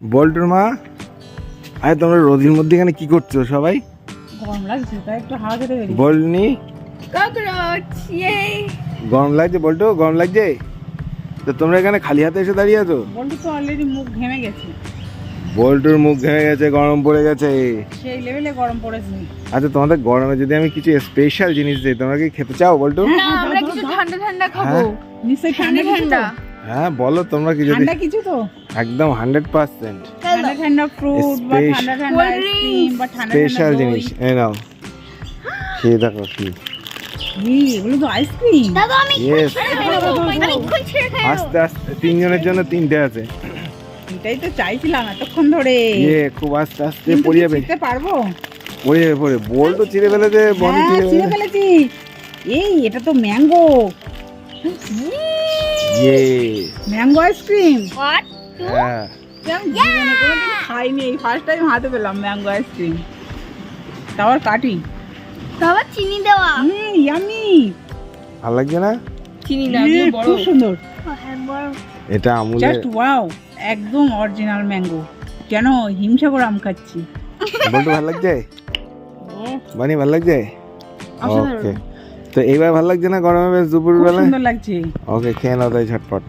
বল্টুর মা? আরে তোমরা রোদির মধ্যে এখানে কি করছ সবাই? গরম লাগছে তাই একটু হাওয়া খেতে বেরিয়ে বলনি ককরোচ ইয়ে গরম লাগছে বল্টু? গরম লাগছে? তো তোমরা এখানে খালি হাতে এসে দাঁড়িয়ে আছো? বলটু তো অলরেডি মুখ ঘেমে গেছে। বল্টুর মুখ ঘেমে গেছে গরম পড়ে গেছে। সেই লেভেলে গরম পড়েছে। আচ্ছা তোমাদের গরমে যদি আমি কিছু স্পেশাল জিনিস দিই তোমরা কি খেতে চাও বল্টু? না আমরা কিছু ঠান্ডা ঠান্ডা খাব। হ্যাঁ? নিশ্চয়ই ঠান্ডা। ঠান্ডা। হ্যাঁ বলো তোমরা কি যদি ঠান্ডা কিছু তো? একদম হান্ড্রেড পার্সেন্ট ঠান্ডা ঠান্ডা ফ্রুট বা ঠান্ডা ঠান্ডা আইসক্রিম বা ঠান্ডা স্পেশাল ঠান্ডা জিনিস এই নাও। খেয়ে দেখো কি। এগুলো তো আইসক্রিম দাদা আমি আস্তে আস্তে তিনজনের জন্য তিনটে আছে। এটাই তো চাইছিলাম এতক্ষণ ধরে। ইয়ে খুব আস্তে আস্তে পড়ে যাবে। পারব? পড়ে যাবে পড়ে বল্টু চিড়ে ফেলেছে বনি হ্যাঁ ছিঁড়ে ফেলেছি। এই এটা তো ম্যাঙ্গো ইয়ে ম্যাঙ্গো আইসক্রিম হ্যাঁ আমি জীবনে কোনোদিন খাইনি এই ফার্স্ট টাইম হাতে পেলাম ম্যাঙ্গো আইসক্রিম তারপর কাটি। বাবা চিনি দেওয়া। হুম ইয়ামি ভালো লাগছে না? চিনি খুব সুন্দর। হ্যাঁ এটা আমুলের জাস্ট ওয়াও একদম অরিজিনাল ম্যাঙ্গো যেন হিমসাগর আম খাচ্ছি? বল্টু ভালো লাগছে? বানি ভালো লাগছে। ওকে তো এইবার ভালো লাগছে না গরমে বেশ দুপুর বেলা সুন্দর লাগছে। ওকে খেয়ে নাও তাই ঝটপট।